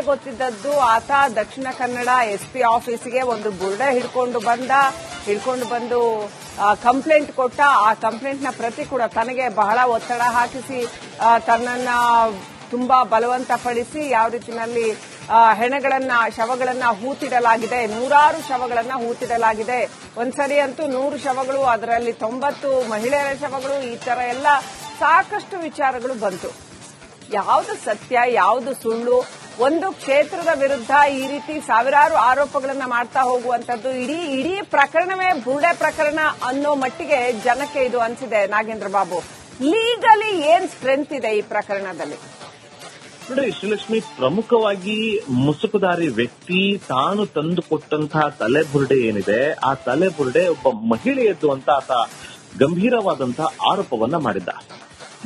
ಗೊತ್ತಿದ್ದದ್ದು ಆತ ದಕ್ಷಿಣ ಕನ್ನಡ ಎಸ್ಪಿ ಆಫೀಸಿಗೆ ಒಂದು ಬುರ್ಡೆ ಹಿಡ್ಕೊಂಡು ಬಂದ, ಹಿಡ್ಕೊಂಡು ಬಂದು ಕಂಪ್ಲೇಂಟ್ ಕೊಟ್ಟ. ಆ ಕಂಪ್ಲೇಂಟ್ನ ಪ್ರತಿ ಕೂಡ ತನಗೆ ಬಹಳ ಒತ್ತಡ ಹಾಕಿಸಿ ತನ್ನ ತನ್ನನ್ನ ತುಂಬಾ ಬಲವಂತ ಪಡಿಸಿ ಯಾವ ರೀತಿಯಲ್ಲಿ ಹೆಣಗಳನ್ನ, ಶವಗಳನ್ನ ಹೂತಿಡಲಾಗಿದೆ. ನೂರಾರು ಶವಗಳನ್ನ ಹೂತಿಡಲಾಗಿದೆ. ಒಂದ್ಸರಿ ಅಂತೂ ನೂರು ಶವಗಳು, ಅದರಲ್ಲಿ ತೊಂಬತ್ತು ಮಹಿಳೆಯರ ಶವಗಳು, ಈ ತರ ಎಲ್ಲ ಸಾಕಷ್ಟು ವಿಚಾರಗಳು ಬಂತು. ಯಾವುದು ಸತ್ಯ, ಯಾವುದು ಸುಳ್ಳು ಒಂದು ಕ್ಷೇತ್ರದ ವಿರುದ್ಧ ಈ ರೀತಿ ಸಾವಿರಾರು ಆರೋಪಗಳನ್ನ ಮಾಡ್ತಾ ಹೋಗುವಂತದ್ದು ಇಡೀ ಇಡೀ ಪ್ರಕರಣವೇ ಬುರ್ಡೆ ಪ್ರಕರಣ ಅನ್ನೋ ಮಟ್ಟಿಗೆ ಜನಕ್ಕೆ ಇದು ಅನ್ಸಿದೆ ನಾಗೇಂದ್ರ ಬಾಬು. ಲೀಗಲಿ ಏನ್ ಸ್ಟ್ರೆಂತ್ ಇದೆ ಈ ಪ್ರಕರಣದಲ್ಲಿ? ನೋಡಿ ಶ್ರೀಲಕ್ಷ್ಮಿ ಪ್ರಮುಖವಾಗಿ ಮುಸುಕುದಾರಿ ವ್ಯಕ್ತಿ ತಾನು ತಂದು ಕೊಟ್ಟಂತಹ ತಲೆಬುರುಡೆ ಏನಿದೆ, ಆ ತಲೆಬುರುಡೆ ಒಬ್ಬ ಮಹಿಳೆಯದ್ದು ಅಂತ ಆತ ಗಂಭೀರವಾದಂತಹ ಆರೋಪವನ್ನ ಮಾಡಿದ್ದ.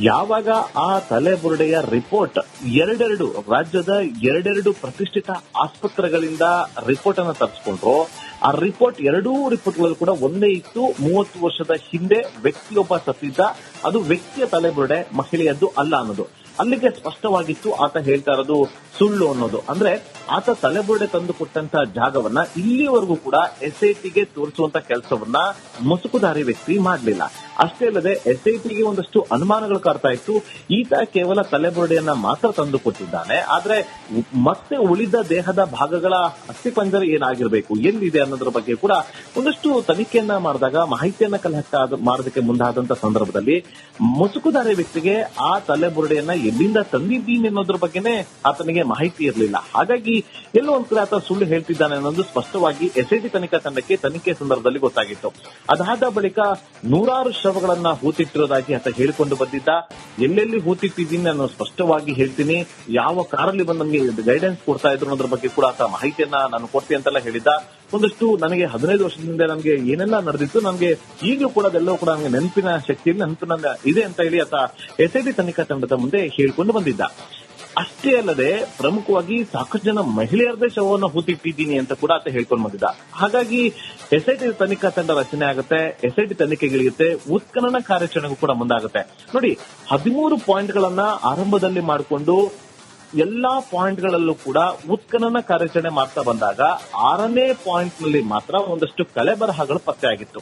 ಯಾವಾಗ ಆ ತಲೆಬುರುಡೆಯ ರಿಪೋರ್ಟ್ ಎರಡೆರಡು ರಾಜ್ಯದ ಎರಡೆರಡು ಪ್ರತಿಷ್ಠಿತ ಆಸ್ಪತ್ರೆಗಳಿಂದ ರಿಪೋರ್ಟ್ ಅನ್ನ ತರಿಸ್ಕೊಂಡ್ರು, ಆ ರಿಪೋರ್ಟ್ ಎರಡೂ ರಿಪೋರ್ಟ್ಗಳು ಕೂಡ ಒಂದೇ ಇತ್ತು. ಮೂವತ್ತು ವರ್ಷದ ಹಿಂದೆ ವ್ಯಕ್ತಿಯೊಬ್ಬ ಸತ್ತಿದ್ದ, ಅದು ವ್ಯಕ್ತಿಯ ತಲೆಬುರುಡೆ, ಮಹಿಳೆಯದ್ದು ಅಲ್ಲ ಅನ್ನೋದು. ಅಲ್ಲಿಗೆ ಸ್ಪಷ್ಟವಾಗಿತ್ತು, ಆತ ಹೇಳ್ತಾ ಇರೋದು ಸುಳ್ಳು ಅನ್ನೋದು. ಅಂದ್ರೆ ಆತ ತಲೆಬುರುಡೆ ತಂದು ಕೊಟ್ಟಂತ ಜಾಗವನ್ನ ಇಲ್ಲಿವರೆಗೂ ಕೂಡ ಎಸ್ಐಟಿಗೆ ತೋರಿಸುವಂತ ಕೆಲಸವನ್ನ ಮುಸುಕುದಾರಿ ವ್ಯಕ್ತಿ ಮಾಡಲಿಲ್ಲ. ಅಷ್ಟೇ ಅಲ್ಲದೆ ಎಸ್ಐಟಿಗೆ ಒಂದಷ್ಟು ಅನುಮಾನಗಳು ಕಾಡ್ತಾ ಇತ್ತು. ಈತ ಕೇವಲ ತಲೆಬುರುಡೆಯನ್ನ ಮಾತ್ರ ತಂದು ಕೊಟ್ಟಿದ್ದಾನೆ. ಆದ್ರೆ ಮತ್ತೆ ಉಳಿದ ದೇಹದ ಭಾಗಗಳ ಅಸ್ಥಿಪಂಜರ ಏನಾಗಿರ್ಬೇಕು, ಎಲ್ಲಿದೆ ಅನ್ನೋದ್ರ ಬಗ್ಗೆ ಕೂಡ ಒಂದಷ್ಟು ತನಿಖೆಯನ್ನ ಮಾಡಿದಾಗ, ಮಾಹಿತಿಯನ್ನ ಕಲೆ ಮಾಡೋದಕ್ಕೆ ಮುಂದಾದಂತ ಸಂದರ್ಭದಲ್ಲಿ ಮುಸುಕುದಾರಿ ವ್ಯಕ್ತಿಗೆ ಆ ತಲೆಬುರುಡೆಯನ್ನ ಎಲ್ಲಿಂದ ತಂದಿದ್ದೀನಿ ಅನ್ನೋದ್ರ ಬಗ್ಗೆನೆ ಆತನಿಗೆ ಮಾಹಿತಿ ಇರಲಿಲ್ಲ. ಹಾಗಾಗಿ ಎಲ್ಲೋ ಒಂದ್ ಕಡೆ ಆತ ಸುಳ್ಳು ಹೇಳ್ತಿದ್ದಾನೆ ಅನ್ನೋದು ಸ್ಪಷ್ಟವಾಗಿ ಎಸ್ಐಟಿ ತನಿಖಾ ತಂಡಕ್ಕೆ ತನಿಖೆ ಸಂದರ್ಭದಲ್ಲಿ ಗೊತ್ತಾಗಿತ್ತು. ಅದಾದ ಬಳಿಕ ನೂರಾರು ಶವಗಳನ್ನ ಹೂತಿಟ್ಟಿರೋದಾಗಿ ಅಂತ ಹೇಳಿಕೊಂಡು ಬಂದಿದ್ದ, ಎಲ್ಲೆಲ್ಲಿ ಹೂತಿಟ್ಟಿದ್ದೀನಿ ನಾನು ಸ್ಪಷ್ಟವಾಗಿ ಹೇಳ್ತೀನಿ. ಯಾವ ಕಾರಲ್ಲಿ ಬಂದು ನಮಗೆ ಗೈಡೆನ್ಸ್ ಕೊಡ್ತಾ ಇದ್ರು ಅನ್ನೋದ್ರ ಬಗ್ಗೆ ಕೂಡ ಆತ ಮಾಹಿತಿಯನ್ನ ನಾನು ಕೊಡ್ತೀನಿ ಅಂತೆಲ್ಲ ಹೇಳಿದ್ದ. ಒಂದಷ್ಟು ನನಗೆ ಹದಿನೈದು ವರ್ಷದಿಂದ ನನಗೆ ಏನೆಲ್ಲ ನಡೆದಿತ್ತು ನನಗೆ ಈಗಲೂ ಕೂಡ ಅದೆಲ್ಲವೂ ಕೂಡ ನನಗೆ ನೆನಪಿನ ಶಕ್ತಿಯಲ್ಲಿ ನೆನಪಿನ ಇದೆ ಅಂತ ಹೇಳಿ ಆತ ಎಸ್ಐಟಿ ತನಿಖಾ ತಂಡದ ಮುಂದೆ ಹೇಳ್ಕೊಂಡು ಬಂದಿದ್ದ. ಅಷ್ಟೇ ಅಲ್ಲದೆ ಪ್ರಮುಖವಾಗಿ ಸಾಕಷ್ಟು ಜನ ಮಹಿಳೆಯರದೇ ಶವವನ್ನು ಹೂತಿಟ್ಟಿದ್ದೀನಿ ಅಂತ ಕೂಡ ಆತ ಹೇಳ್ಕೊಂಡು ಬಂದಿದ್ದ. ಹಾಗಾಗಿ ಎಸ್ಐಟಿ ತನಿಖಾ ತಂಡ ರಚನೆ ಆಗುತ್ತೆ ಎಸ್ಐಟಿ ತನಿಖೆಗಿಳಿಯುತ್ತೆ ಉತ್ಖನನ ಕಾರ್ಯಾಚರಣೆಗೂ ಕೂಡ ಮುಂದಾಗುತ್ತೆ. ನೋಡಿ, ಹದಿಮೂರು ಪಾಯಿಂಟ್ಗಳನ್ನ ಆರಂಭದಲ್ಲಿ ಮಾಡಿಕೊಂಡು ಎಲ್ಲಾ ಪಾಯಿಂಟ್ಗಳಲ್ಲೂ ಕೂಡ ಉತ್ಖನನ ಕಾರ್ಯಾಚರಣೆ ಮಾಡ್ತಾ ಬಂದಾಗ ಆರನೇ ಪಾಯಿಂಟ್ನಲ್ಲಿ ಮಾತ್ರ ಒಂದಷ್ಟು ಕಲೆ ಬರಹಗಳು ಪತ್ತೆ ಪತ್ತೆಯಾಗಿತ್ತು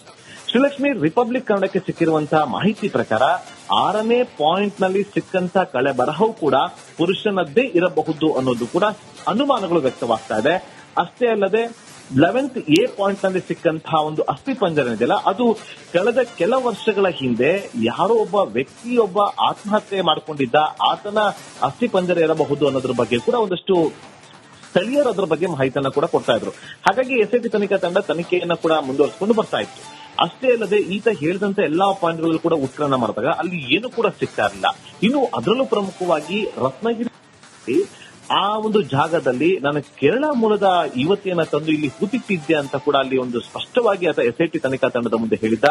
ಶ್ರೀಲಕ್ಷ್ಮಿ ರಿಪಬ್ಲಿಕ್ ಕನ್ನಡಕ್ಕೆ ಸಿಕ್ಕಿರುವಂತಹ ಮಾಹಿತಿ ಪ್ರಕಾರ ಆರನೇ ಪಾಯಿಂಟ್ನಲ್ಲಿ ಸಿಕ್ಕಂತ ಕಳೆ ಬರಹವು ಕೂಡ ಪುರುಷನದ್ದೇ ಇರಬಹುದು ಅನ್ನೋದು ಕೂಡ ಅನುಮಾನಗಳು ವ್ಯಕ್ತವಾಗ್ತಾ ಇದೆ. ಅಷ್ಟೇ ಅಲ್ಲದೆ ಲೆವೆಂತ್ ಎ ಪಾಯಿಂಟ್ನಲ್ಲಿ ಸಿಕ್ಕಂತಹ ಒಂದು ಅಸ್ಥಿ ಪಂಜರ ಇದೆಯಲ್ಲ, ಅದು ಕಳೆದ ಕೆಲ ವರ್ಷಗಳ ಹಿಂದೆ ಯಾರೋ ಒಬ್ಬ ವ್ಯಕ್ತಿಯೊಬ್ಬ ಆತ್ಮಹತ್ಯೆ ಮಾಡಿಕೊಂಡಿದ್ದ ಆತನ ಅಸ್ಥಿ ಪಂಜರ ಇರಬಹುದು ಅನ್ನೋದ್ರ ಬಗ್ಗೆ ಕೂಡ ಒಂದಷ್ಟು ಸ್ಥಳೀಯರು ಅದರ ಬಗ್ಗೆ ಮಾಹಿತಿಯನ್ನು ಕೂಡ ಕೊಡ್ತಾ ಇದ್ರು. ಹಾಗಾಗಿ ಎಸ್ಐಟಿ ತನಿಖಾ ತಂಡ ತನಿಖೆಯನ್ನ ಕೂಡ ಮುಂದುವರಿಸಿಕೊಂಡು ಬರ್ತಾ ಇತ್ತು. ಅಷ್ಟೇ ಅಲ್ಲದೆ ಈತ ಹೇಳಿದಂತ ಎಲ್ಲಾ ಪಾಯಿಂಟ್ಗಳು ಕೂಡ ಉತ್ಕರಣ ಮಾಡಿದಾಗ ಅಲ್ಲಿ ಏನು ಕೂಡ ಸಿಗ್ತಾ ಇರಲಿಲ್ಲ. ಇನ್ನು ಅದರಲ್ಲೂ ಪ್ರಮುಖವಾಗಿ ರತ್ನಗಿರಿ ಆ ಒಂದು ಜಾಗದಲ್ಲಿ ನಾನು ಕೇರಳ ಮೂಲದ ಯುವತಿಯನ್ನ ತಂದು ಇಲ್ಲಿ ಹೂತಿಟ್ಟಿದ್ದೆ ಅಂತ ಕೂಡ ಅಲ್ಲಿ ಒಂದು ಸ್ಪಷ್ಟವಾಗಿ ಆತ ಟಿ ತನಿಖಾ ತಂಡದ ಮುಂದೆ ಹೇಳಿದ್ದ.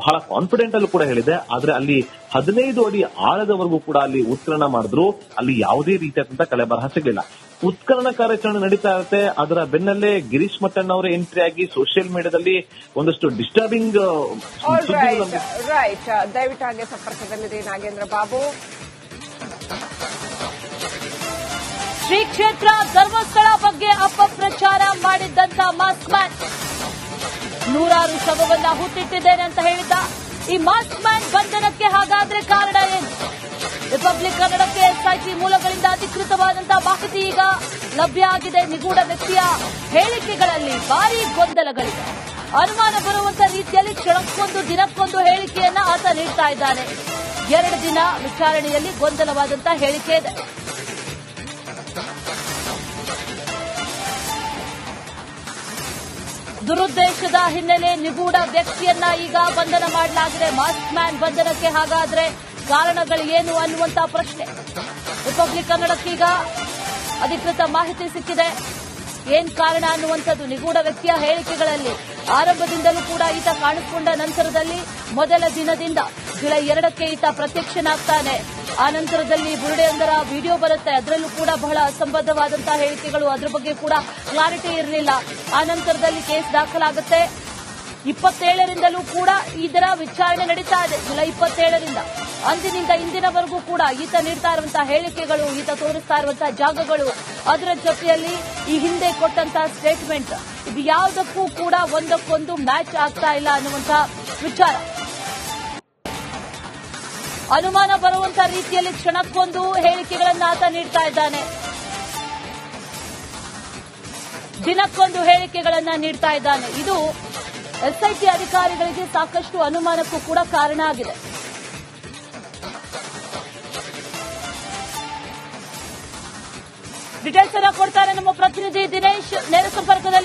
ಬಹಳ ಕಾನ್ಫಿಡೆಂಟ್ ಅಲ್ಲೂ ಕೂಡ ಹೇಳಿದೆ ಆದ್ರೆ ಅಲ್ಲಿ ಹದಿನೈದು ಅಡಿ ಆಳದವರೆಗೂ ಕೂಡ ಅಲ್ಲಿ ಉತ್ಕರಣ ಮಾಡಿದ್ರು. ಅಲ್ಲಿ ಯಾವುದೇ ರೀತಿಯಾದಂತಹ ಕಳೆ ಬರಹ ಸಿಗಲಿಲ್ಲ. ಉತ್ಕರಣ ಕಾರ್ಯಾಚರಣೆ ನಡೀತಾ ಇರುತ್ತೆ. ಅದರ ಬೆನ್ನಲ್ಲೇ ಗಿರೀಶ್ ಮಟ್ಟಣ್ಣ ಅವರ ಎಂಟ್ರಿ ಆಗಿ ಸೋಷಿಯಲ್ ಮೀಡಿಯಾದಲ್ಲಿ ಒಂದಷ್ಟು ಡಿಸ್ಟರ್ಬಿಂಗ್ ರೈಟ್ ರೈಟ್ ದಯವಿಟ್ಟು ಹಾಗೆ ಸಂಪರ್ಕದಲ್ಲಿದೆ ನಾಗೇಂದ್ರ ಬಾಬು. ಶ್ರೀ ಕ್ಷೇತ್ರ ಧರ್ಮಸ್ಥಳ ಬಗ್ಗೆ ಅಪಪ್ರಚಾರ ಮಾಡಿದ್ದಂತ ಮಾಸ್ಕ್ ಮ್ಯಾನ್. ನೂರಾರು ಶವವನ್ನ ಹುಟ್ಟಿಟ್ಟಿದ್ದೇನೆ ಅಂತ ಹೇಳಿದ್ದ. ಈ ಮಾಸ್ಕ್ ಮ್ಯಾನ್ ಬಂಧನಕ್ಕೆ ಹಾಗಾದ್ರೆ ಕಾರಣ ಏನು? ರಿಪಬ್ಲಿಕ್ ಕನ್ನಡಕ್ಕೆ ಎಸ್ಐಟಿ ಮೂಲಗಳಿಂದ ಅಧಿಕೃತವಾದಂತಹ ಮಾಹಿತಿ ಈಗ ಲಭ್ಯ ಆಗಿದೆ. ನಿಗೂಢ ವ್ಯಕ್ತಿಯ ಹೇಳಿಕೆಗಳಲ್ಲಿ ಭಾರಿ ಗೊಂದಲಗಳಿವೆ. ಅನುಮಾನ ಬರುವಂತ ರೀತಿಯಲ್ಲಿ ಕ್ಷಣಕ್ಕೊಂದು ದಿನಕ್ಕೊಂದು ಹೇಳಿಕೆಯನ್ನ ಆತ ನೀಡ್ತಾ ಇದ್ದಾನೆ. ಎರಡು ದಿನ ವಿಚಾರಣೆಯಲ್ಲಿ ಗೊಂದಲವಾದಂತಹ ಹೇಳಿಕೆ ಇದೆ. ದುರುದ್ದೇಶದ ಹಿನ್ನೆಲೆ ನಿಗೂಢ ವ್ಯಕ್ತಿಯನ್ನ ಈಗ ಬಂಧನ ಮಾಡಲಾಗಿದೆ. ಮಾಸ್ಕ್ ಮ್ಯಾನ್ ಬಂಧನಕ್ಕೆ ಹಾಗಾದ್ರೆ ಕಾರಣಗಳು ಏನು ಅನ್ನುವಂತ ಪ್ರಶ್ನೆ. ರಿಪಬ್ಲಿಕ್ ಕನ್ನಡಕ್ಕೀಗ ಅಧಿಕೃತ ಮಾಹಿತಿ ಸಿಕ್ಕಿದೆ. ಏನ್ ಕಾರಣ ಅನ್ನುವಂಥದ್ದು ನಿಗೂಢ ವ್ಯಕ್ತಿಯ ಹೇಳಿಕೆಗಳಲ್ಲಿ. ಆರಂಭದಿಂದಲೂ ಕೂಡ ಈತ ಕಾಣಿಸಿಕೊಂಡ ನಂತರದಲ್ಲಿ ಮೊದಲ ದಿನದಿಂದ ಜುಲೈ ಎರಡಕ್ಕೆ ಈತ ಪ್ರತ್ಯಕ್ಷನಾಗ್ತಾನೆ. ಆ ನಂತರದಲ್ಲಿ ಬುರುಡೆಯೊಂದರ ವಿಡಿಯೋ ಬರುತ್ತೆ. ಅದರಲ್ಲೂ ಕೂಡ ಬಹಳ ಅಸಂಬದ್ಧವಾದಂತಹ ಹೇಳಿಕೆಗಳು ಅದರ ಬಗ್ಗೆ ಕೂಡ ಕ್ಲಾರಿಟಿ ಇರಲಿಲ್ಲ. ಆ ನಂತರದಲ್ಲಿ ಕೇಸ್ ದಾಖಲಾಗುತ್ತೆ. ಇಪ್ಪತ್ತೇಳರಿಂದಲೂ ಕೂಡ ಇದರ ವಿಚಾರಣೆ ನಡೀತಾ ಇದೆ. ಜುಲೈ ಇಪ್ಪತ್ತೇಳರಿಂದ ಅಂದಿನಿಂದ ಇಂದಿನವರೆಗೂ ಕೂಡ ಈತ ನೀಡ್ತಾ ಇರುವಂತಹ ಹೇಳಿಕೆಗಳು, ಈತ ತೋರಿಸ್ತಾ ಇರುವಂತಹ ಜಾಗಗಳು, ಅದರ ಜೊತೆಯಲ್ಲಿ ಈ ಹಿಂದೆ ಕೊಟ್ಟಂತಹ ಸ್ಟೇಟ್ಮೆಂಟ್ ಯಾವುದಕ್ಕೂ ಕೂಡ ಒಂದಕ್ಕೊಂದು ಮ್ಯಾಚ್ ಆಗ್ತಾ ಇಲ್ಲ ಅನ್ನುವಂತ ವಿಚಾರ. ಅನುಮಾನ ಬರುವಂತ ರೀತಿಯಲ್ಲಿ ಕ್ಷಣಕ್ಕೊಂದು ಹೇಳಿಕೆಗಳನ್ನು ಆತ ನೀಡ್ತಾ ಇದ್ದಾನೆ. ದಿನಕ್ಕೊಂದು ಹೇಳಿಕೆಗಳನ್ನ ನೀಡ್ತಾ ಇದ್ದಾನೆ. ಇದು ಎಸ್ಐಟಿ ಅಧಿಕಾರಿಗಳಿಗೆ ಸಾಕಷ್ಟು ಅನುಮಾನಕ್ಕೂ ಕೂಡ ಕಾರಣ ಆಗಿದೆ. ಡೀಟೇಲ್ಸ್ ಅನ್ನ ಕೊಡ್ತಾರೆ ನಮ್ಮ ಪ್ರತಿನಿಧಿ ದಿನೇಶ್.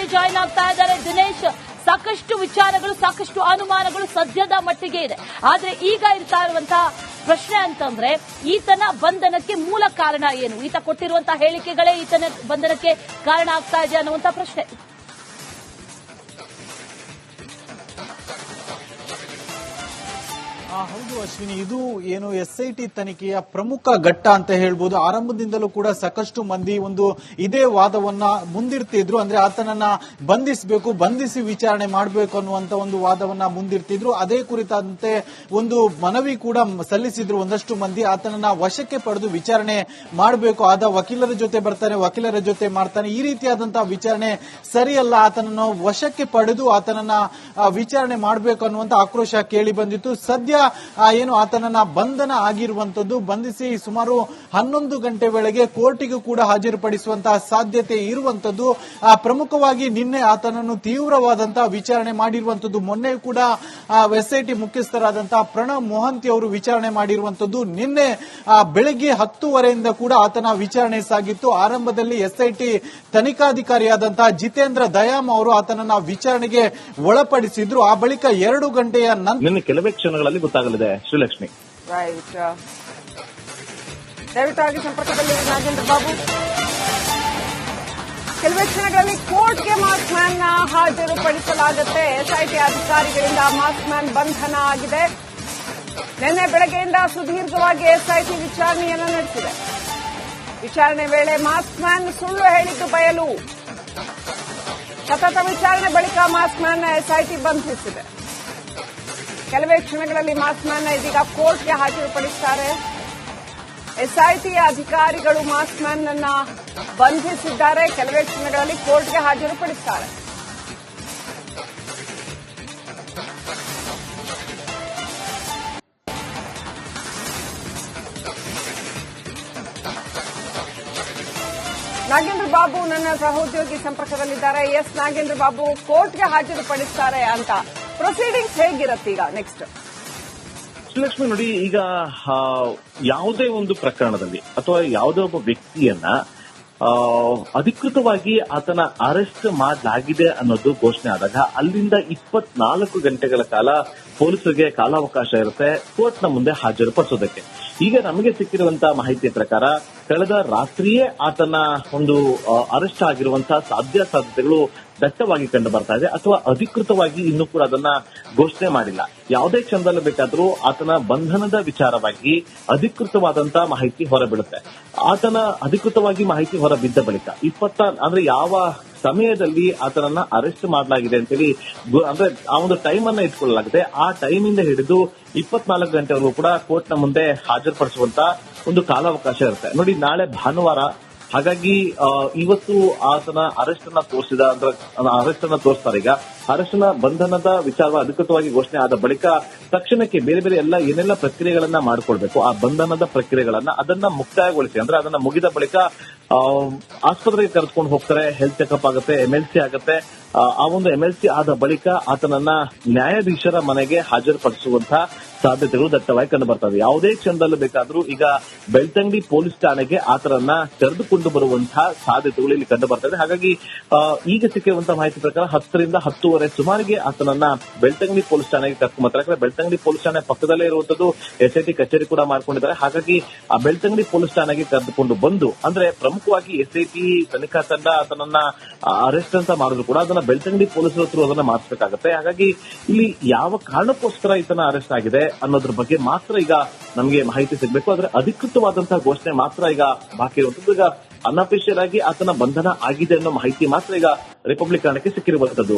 ಜಾಯಿನ್ ಆಗ್ತಾ ಇದ್ದಾರೆ ದಿನೇಶ್. ಸಾಕಷ್ಟು ವಿಚಾರಗಳು, ಸಾಕಷ್ಟು ಅನುಮಾನಗಳು ಸದ್ಯದ ಮಟ್ಟಿಗೆ ಇದೆ. ಆದ್ರೆ ಈಗ ಇರ್ತಾ ಇರುವಂತಹ ಪ್ರಶ್ನೆ ಅಂತಂದ್ರೆ, ಈತನ ಬಂಧನಕ್ಕೆ ಮೂಲ ಕಾರಣ ಏನು? ಈತ ಕೊಟ್ಟಿರುವಂತಹ ಹೇಳಿಕೆಗಳೇ ಈತನ ಬಂಧನಕ್ಕೆ ಕಾರಣ ಆಗ್ತಾ ಇದೆ ಅನ್ನುವಂತಹ ಪ್ರಶ್ನೆ. ಹೌದು ಅಶ್ವಿನಿ, ಇದು ಏನು ಎಸ್ ಐ ಟಿ ತನಿಖೆಯ ಪ್ರಮುಖ ಘಟ್ಟ ಅಂತ ಹೇಳ್ಬೋದು. ಆರಂಭದಿಂದಲೂ ಕೂಡ ಸಾಕಷ್ಟು ಮಂದಿ ಒಂದು ಇದೇ ವಾದವನ್ನ ಮುಂದಿರ್ತಿದ್ರು. ಅಂದ್ರೆ ಆತನನ್ನ ಬಂಧಿಸಬೇಕು, ಬಂಧಿಸಿ ವಿಚಾರಣೆ ಮಾಡಬೇಕು ಅನ್ನುವಂತ ಒಂದು ವಾದವನ್ನ ಮುಂದಿರ್ತಿದ್ರು. ಅದೇ ಕುರಿತಂತೆ ಒಂದು ಮನವಿ ಕೂಡ ಸಲ್ಲಿಸಿದ್ರು ಒಂದಷ್ಟು ಮಂದಿ. ಆತನನ್ನ ವಶಕ್ಕೆ ಪಡೆದು ವಿಚಾರಣೆ ಮಾಡಬೇಕು. ಆದ ವಕೀಲರ ಜೊತೆ ಬರ್ತಾನೆ, ವಕೀಲರ ಜೊತೆ ಮಾಡ್ತಾನೆ. ಈ ರೀತಿಯಾದಂತಹ ವಿಚಾರಣೆ ಸರಿಯಲ್ಲ. ಆತನನ್ನು ವಶಕ್ಕೆ ಪಡೆದು ಆತನನ್ನ ವಿಚಾರಣೆ ಮಾಡಬೇಕು ಅನ್ನುವಂತ ಆಕ್ರೋಶ ಕೇಳಿ ಬಂದಿತ್ತು. ಸದ್ಯ ಏನು ಆತನನ್ನ ಬಂಧನ ಆಗಿರುವಂತದ್ದು ಬಂಧಿಸಿ ಸುಮಾರು ಹನ್ನೊಂದು ಗಂಟೆ ವೇಳೆಗೆ ಕೋರ್ಟಿಗೂ ಕೂಡ ಹಾಜರುಪಡಿಸುವಂತಹ ಸಾಧ್ಯತೆ ಇರುವಂತದ್ದು ಪ್ರಮುಖವಾಗಿ ನಿನ್ನೆ ಆತನನ್ನು ತೀವ್ರವಾದಂತಹ ವಿಚಾರಣೆ ಮಾಡಿರುವಂತದ್ದು ಮೊನ್ನೆ ಕೂಡ ಎಸ್ಐಟಿ ಮುಖ್ಯಸ್ಥರಾದಂತಹ ಪ್ರಣವ್ ಮೊಹಂತಿ ಅವರು ವಿಚಾರಣೆ ಮಾಡಿರುವಂತದ್ದು ನಿನ್ನೆ ಬೆಳಗ್ಗೆ ಹತ್ತುವರೆಯಿಂದ ಕೂಡ ಆತನ ವಿಚಾರಣೆ ಸಾಗಿತ್ತು. ಆರಂಭದಲ್ಲಿ ಎಸ್ಐಟಿ ತನಿಖಾಧಿಕಾರಿಯಾದಂತಹ ಜಿತೇಂದ್ರ ದಯಾಮ್ ಅವರು ಆತನನ್ನ ವಿಚಾರಣೆಗೆ ಒಳಪಡಿಸಿದ್ರು. ಆ ಬಳಿಕ ಎರಡು ಗಂಟೆಯ ನಂತರ ಕೆಲವೇ ಕ್ಷಣಗಳಲ್ಲಿ ಗೊತ್ತಾಗಲಿದೆ. ಶ್ರೀಲಕ್ಷ್ಮಿ. ರೈಟ್ ಸಂಪರ್ಕದಲ್ಲಿ ನಾಗೇಂದ್ರ ಬಾಬು. ಕೆಲವೇ ಕ್ಷಣಗಳಲ್ಲಿ ಕೋರ್ಟ್ಗೆ ಮಾಸ್ಕ್ ಮ್ಯಾನ್ ಹಾಜರುಪಡಿಸಲಾಗುತ್ತೆ. ಎಸ್ಐಟಿ ಅಧಿಕಾರಿಗಳಿಂದ ಮಾಸ್ಕ್ ಮ್ಯಾನ್ ಬಂಧನ ಆಗಿದೆ. ನಿನ್ನೆ ಬೆಳಗ್ಗೆಯಿಂದ ಸುದೀರ್ಘವಾಗಿ ಎಸ್ಐಟಿ ವಿಚಾರಣೆಯನ್ನು ನಡೆಸಿದೆ. ವಿಚಾರಣೆ ವೇಳೆ ಮಾಸ್ಕ್ ಮ್ಯಾನ್ ಸುಳ್ಳು ಹೇಳಿದ್ದು ಬಯಲು. ಸತತ ವಿಚಾರಣೆ ಬಳಿಕ ಮಾಸ್ಕ್ ಮ್ಯಾನ್ ಎಸ್ಐಟಿ ಬಂಧಿಸಿದೆ. ಕೆಲವೇ ಕ್ಷಣಗಳಲ್ಲಿ ಮಾಸ್ಮ್ಯಾನ್ ಇದೀಗ ಕೋರ್ಟ್ಗೆ ಹಾಜರುಪಡಿಸುತ್ತಾರೆ ಎಸ್ಐಟಿ ಅಧಿಕಾರಿಗಳು ಮಾಸ್ಮ್ಯಾನ್ ಅನ್ನ ಬಂಧಿಸಿದ್ದಾರೆ. ಕೆಲವೇ ಕ್ಷಣಗಳಲ್ಲಿ ಕೋರ್ಟ್ಗೆ ಹಾಜರುಪಡಿಸುತ್ತಾರೆ ನಾಗೇಂದ್ರ ಬಾಬು ನನ್ನ ಸಹೋದ್ಯೋಗಿ ಸಂಪರ್ಕದಲ್ಲಿದ್ದಾರೆ. ಎಸ್ ನಾಗೇಂದ್ರ ಬಾಬು ಕೋರ್ಟ್ಗೆ ಹಾಜರುಪಡಿಸ್ತಾರೆ ಅಂತ. ಪ್ರೊಸೀಡಿಂಗ್ಸ್ ಹೇಗಿರುತ್ತೆ ಈಗ ನೆಕ್ಸ್ಟ್ ಲಕ್ಷ್ಮಿ ನೋಡಿ ಈಗ ಯಾವುದೇ ಒಂದು ಪ್ರಕರಣದಲ್ಲಿ ಅಥವಾ ಯಾವುದೇ ಒಬ್ಬ ವ್ಯಕ್ತಿಯನ್ನ ಅಧಿಕೃತವಾಗಿ ಆತನ ಅರೆಸ್ಟ್ ಮಾಡಲಾಗಿದೆ ಅನ್ನೋದು ಘೋಷಣೆ ಆದಾಗ ಅಲ್ಲಿಂದ ಇಪ್ಪತ್ನಾಲ್ಕು ಗಂಟೆಗಳ ಕಾಲ ಪೊಲೀಸರಿಗೆ ಕಾಲಾವಕಾಶ ಇರುತ್ತೆ, ಕೋರ್ಟ್ನ ಮುಂದೆ ಹಾಜರುಪಡಿಸೋದಕ್ಕೆ. ಈಗ ನಮಗೆ ಸಿಕ್ಕಿರುವಂತಹ ಮಾಹಿತಿ ಪ್ರಕಾರ ಕಳೆದ ರಾತ್ರಿಯೇ ಆತನ ಒಂದು ಅರೆಸ್ಟ್ ಆಗಿರುವಂತಹ ಸಾಧ್ಯ ಸಾಧ್ಯತೆಗಳು ದಟ್ಟವಾಗಿ ಕಂಡು ಬರ್ತಾ ಇದೆ ಅಥವಾ ಅಧಿಕೃತವಾಗಿ ಇನ್ನೂ ಕೂಡ ಅದನ್ನ ಘೋಷಣೆ ಮಾಡಿಲ್ಲ. ಯಾವುದೇ ಕ್ಷಣದಲ್ಲಿ ಬೇಕಾದರೂ ಆತನ ಬಂಧನದ ವಿಚಾರವಾಗಿ ಅಧಿಕೃತವಾದಂತಹ ಮಾಹಿತಿ ಹೊರಬಿಡುತ್ತೆ. ಆತನ ಅಧಿಕೃತವಾಗಿ ಮಾಹಿತಿ ಹೊರಬಿದ್ದ ಬಳಿಕ ಇಪ್ಪತ್ತ, ಅಂದ್ರೆ ಯಾವ ಸಮಯದಲ್ಲಿ ಆತನನ್ನ ಅರೆಸ್ಟ್ ಮಾಡಲಾಗಿದೆ ಅಂತೇಳಿ ಅಂದ್ರೆ ಆ ಒಂದು ಟೈಮ್ ಅನ್ನ ಇಟ್ಕೊಳ್ಳಲಾಗಿದೆ ಆ ಟೈಮ್ ಇಂದ ಹಿಡಿದು ಇಪ್ಪತ್ನಾಲ್ಕು ಗಂಟೆವರೆಗೂ ಕೂಡ ಕೋರ್ಟ್ನ ಮುಂದೆ ಹಾಜರುಪಡಿಸುವಂತ ಒಂದು ಕಾಲಾವಕಾಶ ಇರುತ್ತೆ. ನೋಡಿ, ನಾಳೆ ಭಾನುವಾರ ಹಾಗಾಗಿ ಇವತ್ತು ಆತನ ಅರೆಸ್ಟ್ ಅನ್ನ ತೋರಿಸಿದ ಅಂದ್ರೆ ಅರೆಸ್ಟ್ ಅನ್ನ ತೋರಿಸ್ತಾರೆ. ಈಗ ಅರೆಸ್ಟ್ನ ಬಂಧನದ ವಿಚಾರ ಅಧಿಕೃತವಾಗಿ ಘೋಷಣೆ ಆದ ಬಳಿಕ ತಕ್ಷಣಕ್ಕೆ ಬೇರೆ ಬೇರೆ ಎಲ್ಲ ಏನೆಲ್ಲ ಪ್ರಕ್ರಿಯೆಗಳನ್ನ ಮಾಡ್ಕೊಳ್ಬೇಕು ಆ ಬಂಧನದ ಪ್ರಕ್ರಿಯೆಗಳನ್ನ ಅದನ್ನ ಮುಕ್ತಾಯಗೊಳಿಸಿ ಅಂದ್ರೆ ಅದನ್ನ ಮುಗಿದ ಬಳಿಕ ಆಸ್ಪತ್ರೆಗೆ ಕರೆದುಕೊಂಡು ಹೋಗ್ತಾರೆ ಹೆಲ್ತ್ ಚೆಕಪ್ ಆಗುತ್ತೆ ಎಂ ಎಲ್ ಸಿ ಆಗುತ್ತೆ. ಆ, ಒಂದು ಎಂ ಎಲ್ ಸಿ ಆದ ಬಳಿಕ ಆತನನ್ನ ನ್ಯಾಯಾಧೀಶರ ಮನೆಗೆ ಹಾಜರುಪಡಿಸುವಂತಹ ಸಾಧ್ಯತೆಗಳು ದಟ್ಟವಾಗಿ ಕಂಡು ಬರ್ತವೆ. ಯಾವುದೇ ಕ್ಷಣದಲ್ಲೂ ಬೇಕಾದ್ರೂ ಈಗ ಬೆಳ್ತಂಗಡಿ ಪೊಲೀಸ್ ಠಾಣೆಗೆ ಆತರನ್ನ ತೆರೆದುಕೊಂಡು ಬರುವಂತಹ ಸಾಧ್ಯತೆಗಳು ಇಲ್ಲಿ ಕಂಡು ಬರ್ತದೆ ಹಾಗಾಗಿ ಈಗ ಸಿಕ್ಕಿರುವಂತಹ ಮಾಹಿತಿ ಪ್ರಕಾರ ಹತ್ತರಿಂದ ಹತ್ತುವರೆ ಸುಮಾರಿಗೆ ಆತನನ್ನ ಬೆಳ್ತಂಗಡಿ ಪೊಲೀಸ್ ಠಾಣೆಗೆ ಕರ್ಕೊಂಡು ಯಾಕಂದ್ರೆ ಬೆಳ್ತಂಗಡಿ ಪೊಲೀಸ್ ಠಾಣೆ ಪಕ್ಕದಲ್ಲೇ ಇರುವಂತದ್ದು ಎಸ್ಐಟಿ ಕಚೇರಿ ಕೂಡ ಮಾಡ್ಕೊಂಡಿದ್ದಾರೆ. ಹಾಗಾಗಿ ಆ ಬೆಳ್ತಂಗಡಿ ಪೊಲೀಸ್ ಠಾಣೆಗೆ ಕರೆದುಕೊಂಡು ಬಂದು, ಅಂದ್ರೆ ಪ್ರಮುಖವಾಗಿ ಎಸ್ಐಟಿ ತನಿಖಾ ತಂಡ ಆತನನ್ನ ಅರೆಸ್ಟ್ ಅಂತ ಮಾಡಿದ್ರು ಕೂಡ ಅದನ್ನ ಬೆಳ್ತಂಗಡಿ ಪೊಲೀಸರ ಹತ್ರ ಅದನ್ನ ಮಾಡಿಸಬೇಕಾಗತ್ತೆ. ಹಾಗಾಗಿ ಇಲ್ಲಿ ಯಾವ ಕಾರಣಕ್ಕೋಸ್ಕರ ಈತನ ಅರೆಸ್ಟ್ ಆಗಿದೆ? ಅನ್ನೋದ್ರ ಬಗ್ಗೆ ಮಾತ್ರ ಈಗ ನಮಗೆ ಮಾಹಿತಿ ಸಿಗಬೇಕು. ಆದ್ರೆ ಅಧಿಕೃತವಾದಂತಹ ಘೋಷಣೆ ಮಾತ್ರ ಈಗ ಬಾಕಿ ಇರುವಂತದ್ದು ಈಗ ಅನ್ಅಫಿಷಿಯಲ್ ಆಗಿ ಆತನ ಬಂಧನ ಆಗಿದೆ ಅನ್ನೋ ಮಾಹಿತಿ ಮಾತ್ರ ಈಗ ರಿಪಬ್ಲಿಕ್ ಕಾರಣಕ್ಕೆ ಸಿಕ್ಕಿರುವಂತದ್ದು